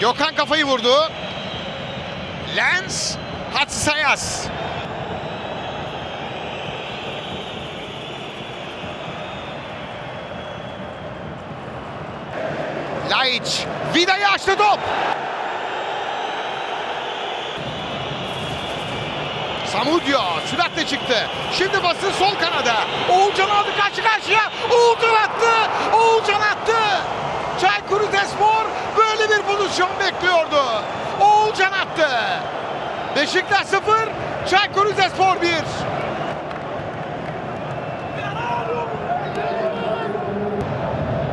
Gökhan kafayı vurdu. Lens Hatsayas. Laiç Vida'yı açtı top. Samudio süratle çıktı. Şimdi basın sol kanada. Oğulcan aldı karşı karşıya. Oğulcan attı. Oğulcan attı. Çaykur Rizespor böyle bir pozisyon bekliyordu. Oğulcan attı. Beşiktaş 0, Çaykur Rizespor 1.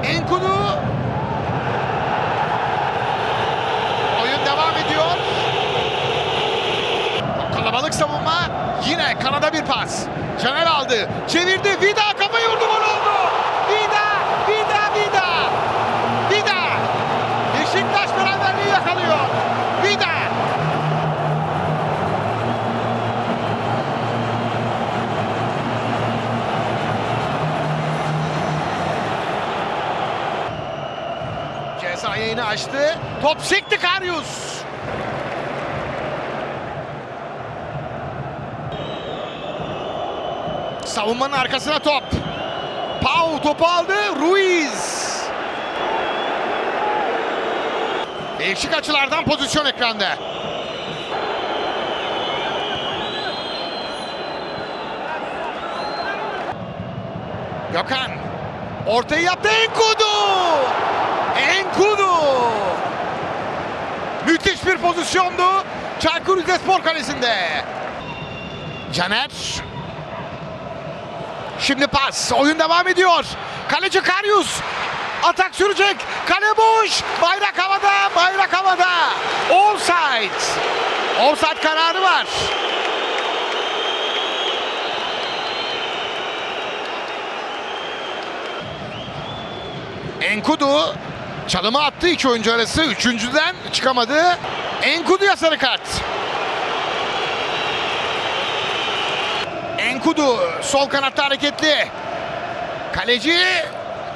Enkudu Oyun devam ediyor. Kalabalık savunma. Yine kanada bir pas. Caner aldı. Çevirdi. Yayını açtı. Top sekti Karyus. Savunmanın arkasına top. Pau topu aldı. Ruiz. Değişik açılardan pozisyon ekranda. Gökhan. Ortayı yaptı. Enkudu. Müthiş bir pozisyondu. Çaykur Rizespor kalesinde. Caner. Şimdi pas. Oyun devam ediyor. Kaleci Karyus. Atak sürecek. Kale boş. Bayrak havada. Bayrak havada. Offside. Offside kararı var. Enkudu çalımı attı iki oyuncu arası. Üçüncüden çıkamadı. Enkudu'ya sarı kart. Enkudu sol kanatta hareketli. Kaleci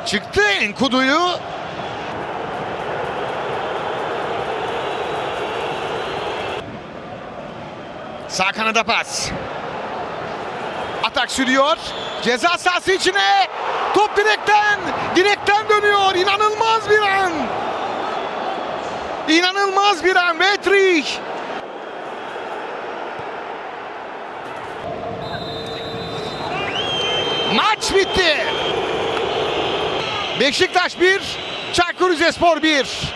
çıktı Enkudu'yu. Sağ kanada pas. Atak sürüyor. Ceza sahası içine. Top direkten. Direkten. İnanılmaz bir an. İnanılmaz bir an. Vetrich. Maç bitti. Beşiktaş 1, Çaykur Rizespor 1.